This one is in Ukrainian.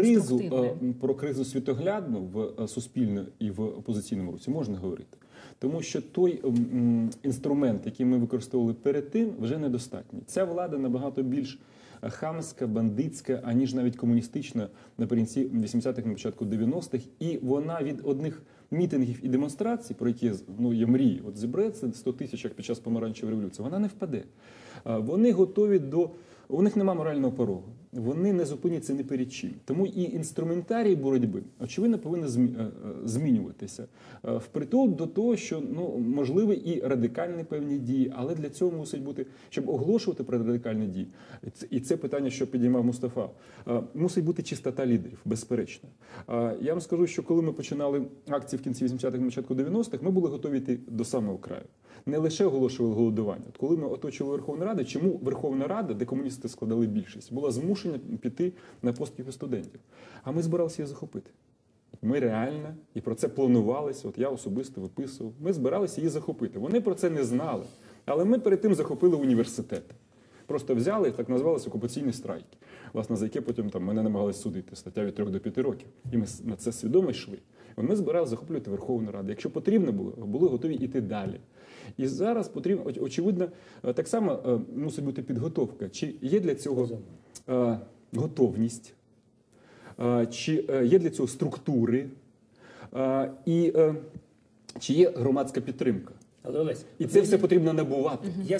Кризу е, про кризу світоглядну в е, суспільно і в опозиційному русі можна говорити, тому що той м, м, інструмент, який ми використовували перед тим, вже недостатній. Ця влада набагато більш е, хамська, бандитська, аніж навіть комуністична наприкінці 80-х, на початку 90-х, і вона від одних мітингів і демонстрацій, про які ну я мрію, от зібреться 100 тисяч як під час помаранчевої революції, вона не впаде. Вони готові до у них немає морального порогу. Вони не зупиняться ні перед чим. Тому і інструментарій боротьби, очевидно, повинен е, е, змінюватися Е, впритул до того, що ну можливі і радикальні певні дії, але для цього мусить бути, щоб оголошувати про радикальні дії. І це- питання, що підіймав Мустафа, мусить бути чистота лідерів, безперечно. Я вам скажу, що коли ми починали акції в кінці 80-х, початку 90-х, ми були готові йти до самого краю. Не лише оголошували голодування. От коли ми оточили Верховну Раду, чому Верховна Рада, де комуністи складали більшість, була змушена піти на постків студентів? А ми збиралися її захопити. Ми реально і про це планувалися. От я особисто виписував. Ми збиралися її захопити. Вони про це не знали. Але ми перед тим захопили університети. Просто взяли так називалися окупаційні страйки. Власне, за яке потім там мене намагалися судити стаття від 3 до 5 років. І ми на це свідомо йшли. От Ми збиралися захоплювати Верховну Раду. Якщо потрібно було, були готові йти далі. І зараз потрібно, очевидно, е, так само е, мусить бути підготовка. Чи є для цього е, готовність? Е, чи е, є для цього структури, е, і е, чи є громадська підтримка. Але Олесь, І це все потрібно набувати. я